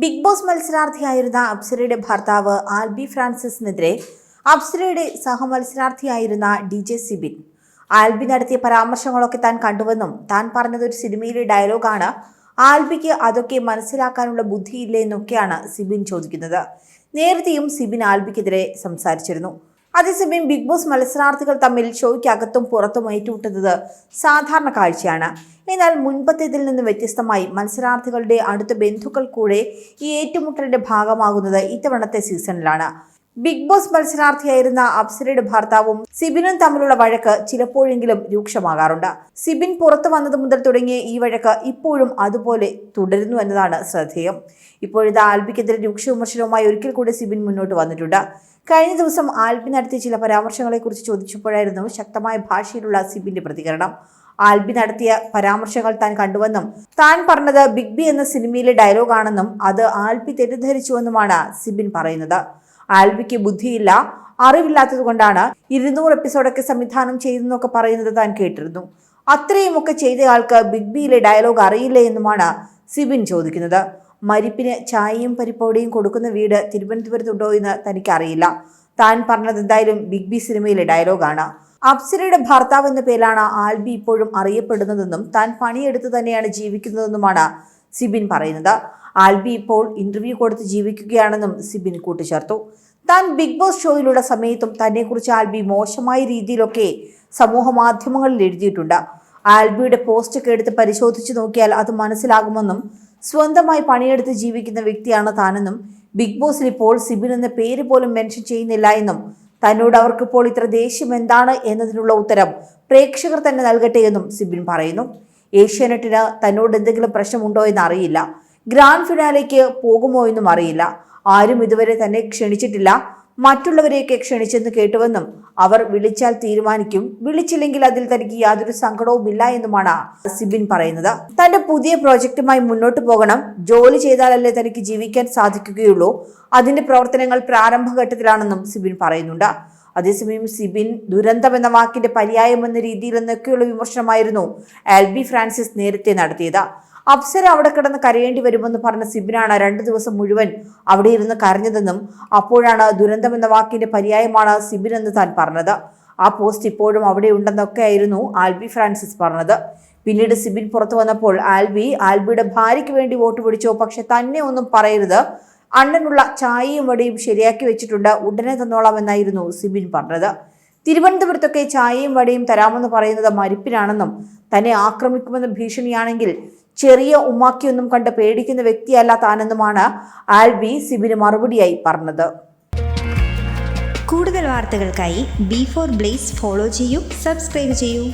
Big boss മത്സരാർത്ഥിയായിരുന്ന അപ്സരയുടെ ഭർത്താവ് ആൽബി ഫ്രാൻസിസിനെതിരെ അപ്സരയുടെ സഹമത്സരാർത്ഥിയായിരുന്ന ഡി ജെ സിബിൻ. ആൽബി നടത്തിയ പരാമർശങ്ങളൊക്കെ താൻ കണ്ടുവെന്നും താൻ പറഞ്ഞത് ഒരു സിനിമയിലെ ഡയലോഗാണ്. ആൽബിക്ക് അതൊക്കെ മനസ്സിലാക്കാനുള്ള ബുദ്ധിയില്ലേ എന്നൊക്കെയാണ് സിബിൻ ചോദിക്കുന്നത്. നേരത്തെയും സിബിൻ ആൽബിക്കെതിരെ സംസാരിച്ചിരുന്നു. അതേസമയം ബിഗ് ബോസ് മത്സരാർത്ഥികൾ തമ്മിൽ ഷോയ്ക്കകത്തും പുറത്തും ഏറ്റുമുട്ടുന്നത് സാധാരണ കാഴ്ചയാണ്. എന്നാൽ മുൻപത്തേതിൽ നിന്ന് വ്യത്യസ്തമായി മത്സരാർത്ഥികളുടെ അടുത്ത ബന്ധുക്കൾ കൂടെ ഈ ഏറ്റുമുട്ടലിന്റെ ഭാഗമാകുന്നത് ഇത്തവണത്തെ സീസണിലാണ്. ബിഗ് ബോസ് മത്സരാർത്ഥിയായിരുന്ന അപ്സരയുടെ ഭർത്താവും സിബിനും തമ്മിലുള്ള വഴക്ക് ചിലപ്പോഴെങ്കിലും രൂക്ഷമാകാറുണ്ട്. സിബിൻ പുറത്തു വന്നത് മുതൽ തുടങ്ങിയ ഈ വഴക്ക് ഇപ്പോഴും അതുപോലെ തുടരുന്നു എന്നതാണ് ശ്രദ്ധേയം. ഇപ്പോഴത്തെ ആൽബിക്കെതിരെ രൂക്ഷ വിമർശനവുമായി ഒരിക്കൽ കൂടി സിബിൻ മുന്നോട്ട് വന്നിട്ടുണ്ട്. കഴിഞ്ഞ ദിവസം ആൽബി നടത്തിയ ചില പരാമർശങ്ങളെക്കുറിച്ച് ചോദിച്ചപ്പോഴായിരുന്നു ശക്തമായ ഭാഷയിലുള്ള സിബിന്റെ പ്രതികരണം. ആൽബി നടത്തിയ പരാമർശങ്ങൾ താൻ കണ്ടുവെന്നും താൻ പറഞ്ഞത് ബിഗ് ബി എന്ന സിനിമയിലെ ഡയലോഗാണെന്നും അത് ആൽബി തെറ്റിദ്ധരിച്ചുവെന്നുമാണ് സിബിൻ പറയുന്നത്. ആൽബിക്ക് ബുദ്ധിയില്ല അറിവില്ലാത്തതുകൊണ്ടാണ് ഇരുന്നൂറ് എപ്പിസോഡൊക്കെ സംവിധാനം ചെയ്തെന്നൊക്കെ പറയുന്നത് താൻ കേട്ടിരുന്നു. അത്രയുമൊക്കെ ചെയ്തയാൾക്ക് ബിഗ് ബിയിലെ ഡയലോഗ് അറിയില്ല എന്നുമാണ് സിബിൻ ചോദിക്കുന്നത്. മരിപ്പിന് ചായയും പരിപ്പോടിയും കൊടുക്കുന്ന വീട് തിരുവനന്തപുരത്തുണ്ടോ എന്ന് തനിക്കറിയില്ല. താൻ പറഞ്ഞത് എന്തായാലും ബിഗ് ബി സിനിമയിലെ ഡയലോഗാണ്. അപ്സരയുടെ ഭർത്താവ് എന്ന പേരിലാണ് ആൽബി ഇപ്പോഴും അറിയപ്പെടുന്നതെന്നും താൻ പണിയെടുത്ത് തന്നെയാണ് ജീവിക്കുന്നതെന്നുമാണ് സിബിൻ പറയുന്നത്. ആൽബി ഇപ്പോൾ ഇന്റർവ്യൂ കൊടുത്ത് ജീവിക്കുകയാണെന്നും സിബിൻ കൂട്ടിച്ചേർത്തു. താൻ ബിഗ് ബോസ് ഷോയിലുള്ള സമയത്തും തന്നെക്കുറിച്ച് ആൽബി മോശമായ രീതിയിലൊക്കെ സമൂഹ മാധ്യമങ്ങളിൽ എഴുതിയിട്ടുണ്ട്. ആൽബിയുടെ പോസ്റ്റൊക്കെ എടുത്ത് പരിശോധിച്ച് നോക്കിയാൽ അത് മനസ്സിലാകുമെന്നും സ്വന്തമായി പണിയെടുത്ത് ജീവിക്കുന്ന വ്യക്തിയാണ് താനെന്നും ബിഗ് ബോസിൽ ഇപ്പോൾ സിബിൻ എന്ന പേര് പോലും മെൻഷൻ ചെയ്യുന്നില്ല എന്നും തന്നോട് അവർക്കിപ്പോൾ ഇത്ര ദേഷ്യം എന്താണ് എന്നതിനുള്ള ഉത്തരം പ്രേക്ഷകർ തന്നെ നൽകട്ടെ എന്നും സിബിൻ പറയുന്നു. ഏഷ്യാനെറ്റിന് തന്നോട് എന്തെങ്കിലും പ്രശ്നമുണ്ടോ എന്ന് അറിയില്ല. ഗ്രാൻഡ് ഫിനാലേക്ക് പോകുമോ എന്നും അറിയില്ല. ആരും ഇതുവരെ തന്നെ ക്ഷണിച്ചിട്ടില്ല. മറ്റുള്ളവരെയൊക്കെ ക്ഷണിച്ചെന്ന് കേട്ടുവെന്നും അവർ വിളിച്ചാൽ തീരുമാനിക്കും. വിളിച്ചില്ലെങ്കിൽ അതിൽ തനിക്ക് യാതൊരു സങ്കടവുമില്ല എന്നുമാണ് സിബിൻ പറയുന്നത്. തന്റെ പുതിയ പ്രോജക്റ്റുമായി മുന്നോട്ട് പോകണം. ജോലി ചെയ്താലല്ലേ തനിക്ക് ജീവിക്കാൻ സാധിക്കുകയുള്ളൂ. അതിന്റെ പ്രവർത്തനങ്ങൾ പ്രാരംഭഘട്ടത്തിലാണെന്നും സിബിൻ പറയുന്നുണ്ട്. അതേസമയം സിബിൻ ദുരന്തം എന്ന വാക്കിന്റെ പര്യായം എന്ന രീതിയിൽ എന്നൊക്കെയുള്ള വിമർശനമായിരുന്നു ആൽബി ഫ്രാൻസിസ് നേരത്തെ നടത്തിയത്. അപ്സര അവിടെ കിടന്ന് കരയേണ്ടി വരുമെന്ന് പറഞ്ഞ സിബിനാണ് രണ്ടു ദിവസം മുഴുവൻ അവിടെ ഇരുന്ന് കരഞ്ഞതെന്നും അപ്പോഴാണ് ദുരന്തം എന്ന വാക്കിന്റെ പര്യായമാണ് സിബിൻ എന്ന് താൻ പറഞ്ഞത്. ആ പോസ്റ്റ് ഇപ്പോഴും അവിടെ ഉണ്ടെന്നൊക്കെയായിരുന്നു ആൽബി ഫ്രാൻസിസ് പറഞ്ഞത്. പിന്നീട് സിബിൻ പുറത്തു വന്നപ്പോൾ ആൽബി ആൽബിയുടെ ഭാര്യയ്ക്ക് വേണ്ടി വോട്ട് പിടിച്ചോ പക്ഷെ തന്നെ ഒന്നും പറയരുത്. അണ്ണനുള്ള ചായയും വടിയും ശരിയാക്കി വെച്ചിട്ടുണ്ട് ഉടനെ തന്നോളാം എന്നായിരുന്നു സിബിൻ പറഞ്ഞത്. തിരുവനന്തപുരത്തൊക്കെ ചായയും വടിയും തരാമെന്ന് പറയുന്നത് മരിപ്പിനാണെന്നും തന്നെ ആക്രമിക്കുമെന്ന ഭീഷണിയാണെങ്കിൽ ചെറിയ ഉമ്മാക്കിയൊന്നും കണ്ട് പേടിക്കുന്ന വ്യക്തിയല്ല താനെന്നുമാണ് ആൽബി സിബിന് മറുപടിയായി പറഞ്ഞത്. കൂടുതൽ വാർത്തകൾക്കായി ബി ഫോർ ബ്ലേസ് ഫോളോ ചെയ്യൂ സബ്സ്ക്രൈബ് ചെയ്യൂ.